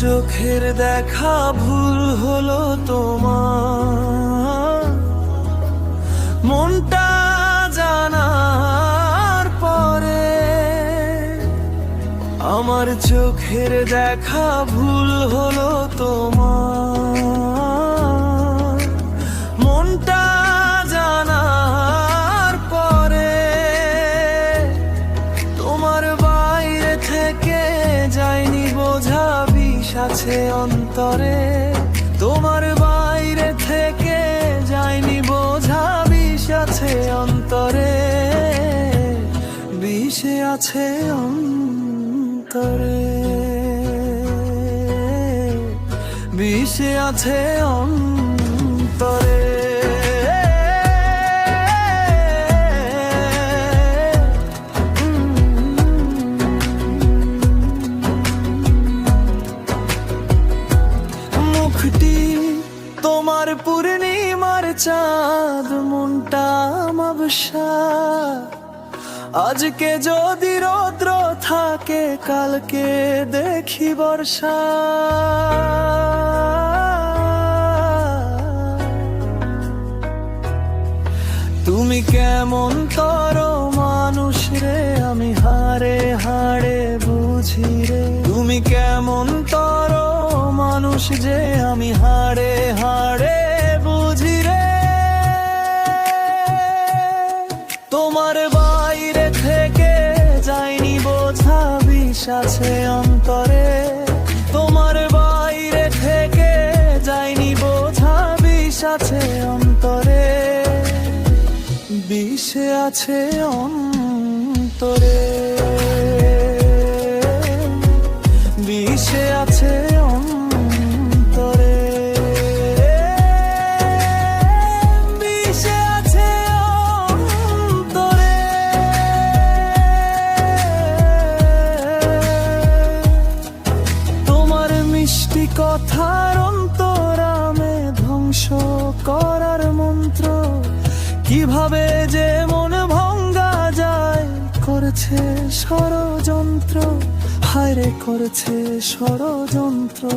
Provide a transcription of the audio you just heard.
চোখের দেখা ভুল হলো তোমার। মনটা জানার পরে আমার চোখের দেখা ভুল হলো তোমার। আছে অন্তরে, তোমার বাইরে থেকে যায়নি বোঝা বিষ আছে অন্তরে, বিষে আছে অন্তরে। বিষে আছে অন্তরে। তোমার পূর্ণিমার চাঁদ, মনটা মাবসা। আজকে যদি রৌদ্র থাকে, কালকে দেখি বর্ষা। তুমি কেমন তর মানুষ যে আমি হাড়ে হাড়ে বুঝি রে। তোমার বাইরে থেকে যায়নি বোঝা বিষ আছে অন্তরে। তোমার বাইরে থেকে যায়নি বোঝা আছে অন্তরে। বিষে আছে অন্তরে। বিষে আছে কথার অন্তরামে ধ্বংস করার মন্ত্র। কীভাবে যে মন ভঙ্গা যায়, করেছে ষড়যন্ত্র। হায়রে, করছে ষড়যন্ত্র।